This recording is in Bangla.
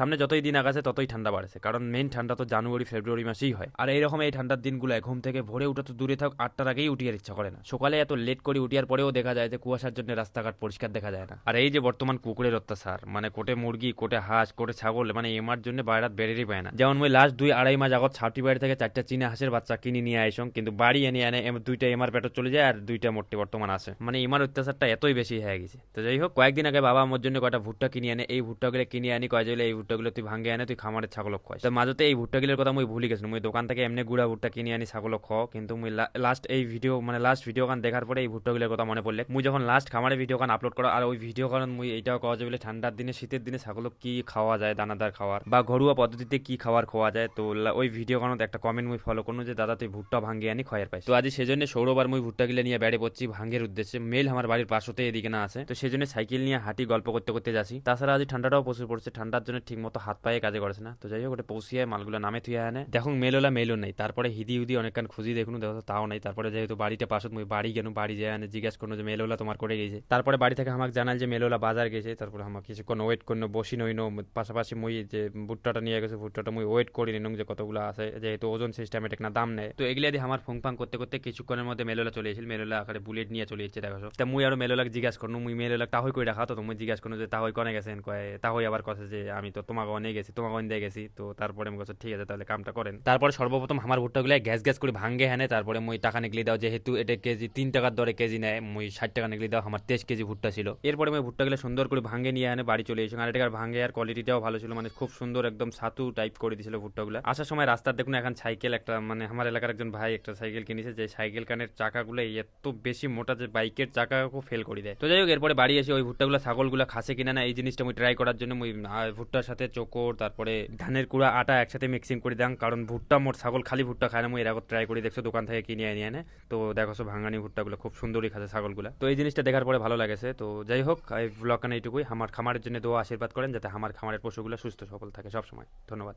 সামনে যতই দিন আগাছে ততই ঠান্ডা বাড়ছে। কারণ মেইন ঠান্ডা তো জানুয়ারি, ফেব্রুয়ারি মাসেই হয়। আর এইরকম এই ঠান্ডার দিনগুলো, ঘুম থেকে ভোরে উঠে তো দূরে থাক, আটটার আগেই উঠিয়ার ইচ্ছা করে না। সকালে এত লেট করে উঠিয়ার পরেও দেখা যায় যে, কুয়াশার জন্য রাস্তাঘাট পরিষ্কার দেখা যায় না। আর এই যে বর্তমান কুকুরের অত্যাচার মানে কোটে মুরগি, কোটে হাঁস, কোটে ছাগল মানে এমার জন্য বাইরাত বেড়েরই পায় না। যেমন মই লাস্ট দুই আড়াই মাস আগত ছাউটি বাড়ি থেকে চারটা চীনা হাঁসের বাচ্চা কিনে নিয়ে আইসং, কিন্তু বাড়ি এনে এনে দুইটা এমার পেটে চলে যায় আর দুইটা মোটে বর্তমান আছে মানে এমার অত্যাচারটা এতই বেশি হয়ে গেছে। তো যাই হোক, কয়েকদিন আগে বাবা আমার জন্য কয়টা ভুট্টা কিনে আনে, এই ভুট্টাগুলো কিনে আনি, কয় এই ভুট্টাগুলো তুই ভাঙ্গে আনে, তুই খামারের ছাগলক খয় তো মাঝতে এই ভুট্টাগুলোর কথা মুই ভুলি গেছিলাম মুই দোকান থেকে এমনি গুড়া ভুট্টা কিনে আনি ছাগল খ কিন্তু মুই লাস্ট এই ভিডিও মানে লাস্ট ভিডিও গান দেখার পরে এই ভুট্টাগুলোর কথা মনে পড়লে, মুই যখন লাস্ট খামারে ভিডিও গান আপলোড করা, আর ওই ভিডিও গান মুই এইটাও কওয়া যায় বলে ঠান্ডার দিনে, শীতের দিনে ছাগলক কি খাওয়া যায়, দানাদার খাওয়ার, বা ঘরোয়া পদ্ধতিতে কি খাবার খাওয়া যায়, তো ওই ভিডিও গানত একটা কমেন্ট মুই ফলো করুন যে, দাদা, তুই ভুট্টা ভাঙ্গে আনি, খয়ের পাই তো আজ সেজন্য সৌরবার মুই ভুট্টা গিলে নিয়ে বেড়ে পড়ছি, ভাঙ্গের উদ্দেশ্যে। মেল আমার বাড়ির পাশতে এদিকে না আছে। তো সেই জন্য সাইকেল নিয়ে হাঁটি গল্প করতে করতে যাচ্ছি। তাছাড়া আজ ঠান্ডাটাও প্রচুর পড়ছে, ঠান্ডার জন্য ঠিক মতো হাত পায়ে কাজে করেছে না। তো যাই হোক, ওটা পৌঁছিয়ে মালগুলো নামে থুয়ে আনে। দেখুন মেলোলা মেলও নেই। তারপরে হিদি উদি অনেকক্ষণ খুঁজি দেখুন, দেখো তাও নেই। তারপরে যেহেতু বাড়িতে পাশত মুই বাড়ি গেল বাড়ি যায় আনে জিজ্ঞাসা করল যে মেলোলা তোমার করে গেছে। তারপরে বাড়ি থেকে আমাকে জানাল যে মেলোলা বাজার গেছে। তারপরে আমাকে কিছুক্ষণ ওয়েট করল, বসি নইনো পাশাপাশি মুই যে ভুট্টাটা নিয়ে গেছে, ভুট্টাটা মুই ওয়েট করি নিলাম যে কতগুলো আছে, যেহেতু ওজন সিস্টেমেটিক না দাম নেয় তো এগুলা দিয়ে আমার ফুংফাং করতে করতে কিছুক্ষণের মধ্যে মেলোলা চলে এসেছিল। মেলোলা আকারে বুলেট নিয়ে চলে এসেছে, দেখো তা মুই আরও মেলোলাক জিজ্ঞাসা করল মুই মেলোলাক তাহই করে রাখা তো? মুই জিজ্ঞাসা করল যে, তাহই কনে গেছেন? কয়, তাহই আবার কথা যে আমি তো তোমাকে অনেক গেছি তোমাকে অনেক গেছি। তো তারপরে আমি কাছে ঠিক আছে তাহলে কামটা করেন। তারপরে সর্বপ্রথম আমার ভুট্টাগুলো গ্যাস গ্যাস করে ভাঙ্গে হানে তারপরে মুই টাকা নিকলি দাও যেহেতু এটা কেজি তিন টাকার দরে কেজি নেয় মুই ষাট টাকা নিকলি দাও আমার তেইশ কেজি ভুট্টা ছিল। এরপরে আমি ভুট্টাগুলো সুন্দর করে ভাঙ্গে নিয়ে আনে বাড়ি চলে এসে আর এটাকার ভাঙ্গে আর কোয়ালিটিটাও ভালো ছিল মানে খুব সুন্দর একদম ছাতু টাইপ করে দিয়েছিল ভুট্টাগুলো। আসার সময় রাস্তার দেখুন এখন সাইকেল একটা মানে আমার এলাকার একজন ভাই একটা সাইকেল কিনেছে যে সাইকেল কানের চাকাগুলো এত বেশি মোটা যে বাইকের চাকাকে ফেল করে দেয়। তো যাই হোক এরপরে বাড়ি এসে ওই ভুট্টাগুলো ছাগলগুলো খাসে কিনা না এই জিনিসটা আমি ট্রাই করার জন্য মুই আহ, ভুট্টার সাথে চোকর তারপরে ধানের কুড়া, আটা একসাথে মিক্সিং করে দাম কারণ ভুট্টা মোট ছাগল, খালি ভুট্টা খায় না। মুই এরকম ট্রাই করে, দেখছ, দোকান থেকে কিনে আনি এনে তো দেখো, সব ভাঙানি ভুট্টাগুলো খুব সুন্দরই খাচ্ছে ছাগলগুলো। তো এই জিনিসটা দেখার পরে ভালো লাগেছে। তো যাই হোক, এই ব্লগখানে এইটুকুই। আমার খামারের জন্য দোয়া, আশীর্বাদ করেন, যাতে আমার খামারের পশুগুলো সুস্থ, সবল থাকে সবসময়। ধন্যবাদ।